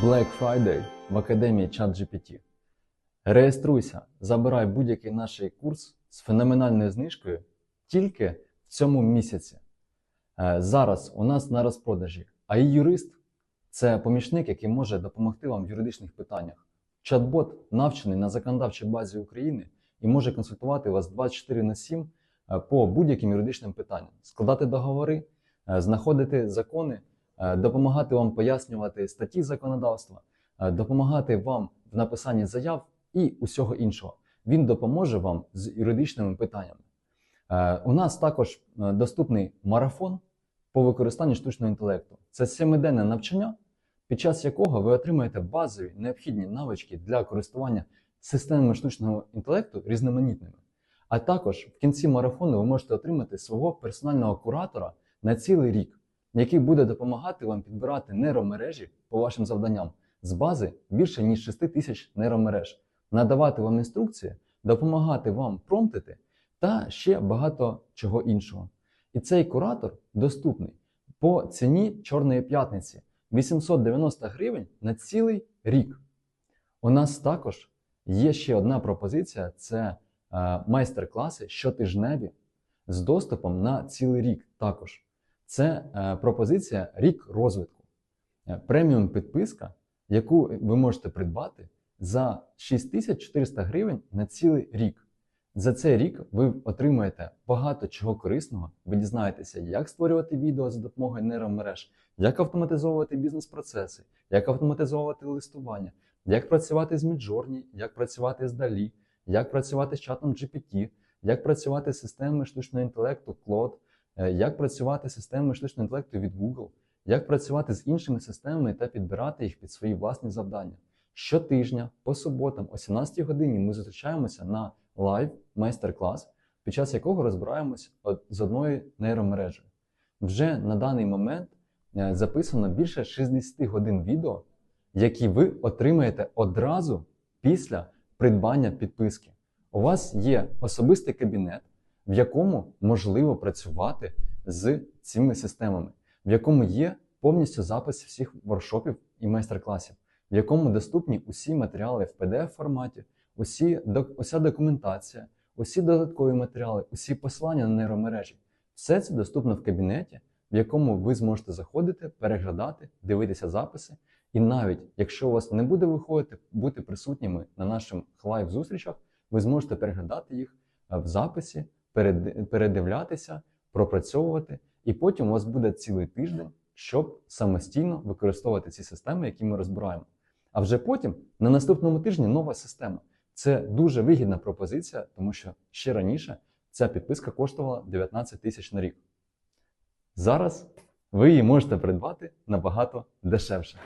Black Friday в академії ChatGPT. Реєструйся, забирай будь-який наш курс з феноменальною знижкою тільки в цьому місяці. Е, Зараз у нас на розпродажі AI юрист це помічник, який може допомогти вам в юридичних питаннях. Чат-бот навчений на законодавчій базі України і може консультувати вас 24 на 7 е, по будь-яким юридичним питанням, складати договори, е, знаходити закони, допомагати вам пояснювати статті законодавства, е, допомагати вам в написанні заяв і усього іншого. Він допоможе вам з юридичними питаннями. Е, У нас також е, доступний марафон по використанню штучного інтелекту. Це семиденне навчання, під час якого ви отримаєте базові необхідні навички для користування системами штучного інтелекту різноманітними. А також в кінці марафону ви можете отримати свого персонального куратора на цілий рік, який буде допомагати вам підбирати нейромережі по вашим завданням з бази більше ніж 6 тисяч нейромереж, надавати вам інструкції, допомагати вам промптити та ще багато чого іншого. І цей куратор доступний по ціні Чорної п'ятниці 890 гривень на цілий рік. У нас також є ще одна пропозиція: це е, майстер-класи щотижневі з доступом на цілий рік. Також це е, пропозиція рік розвитку, Е, преміум підписка, яку ви можете придбати за 6400 гривень на цілий рік. За цей рік ви отримаєте багато чого корисного. Ви дізнаєтеся, як створювати відео за допомогою нейромереж, як автоматизовувати бізнес-процеси, як автоматизовувати листування, як працювати з Midjourney, як працювати з Dali, як працювати з чатом GPT, як працювати з системами штучного інтелекту Claude, е, як працювати з системами штучного інтелекту від Google, як працювати з іншими системами та підбирати їх під свої власні завдання. Щотижня по суботам о 17 годині ми зустрічаємося на лайв майстер-клас, під час якого розбираємось з одною нейромережею. Вже на даний момент е, записано більше 60 годин відео, які ви отримаєте одразу після придбання підписки. У вас є особистий кабінет, в якому можливо працювати з цими системами, в якому є повністю запис всіх воркшопів і майстер-класів, в якому доступні усі матеріали в pdf форматі, усі, уся документація, усі додаткові матеріали, усі посилання на нейромережі. Все це доступно в кабінеті, в якому ви зможете заходити, переглядати, дивитися записи. І навіть якщо у вас не буде виходити бути присутніми на наших лайв-зустрічах, ви зможете переглядати їх е, в записі, передивлятися, пропрацьовувати, і потім у вас буде цілий тиждень, щоб самостійно використовувати ці системи, які ми розбираємо. А вже потім на наступному тижні нова система. Це дуже вигідна пропозиція, тому що ще раніше ця підписка коштувала 19 тисяч на рік. Зараз ви її можете придбати набагато дешевше.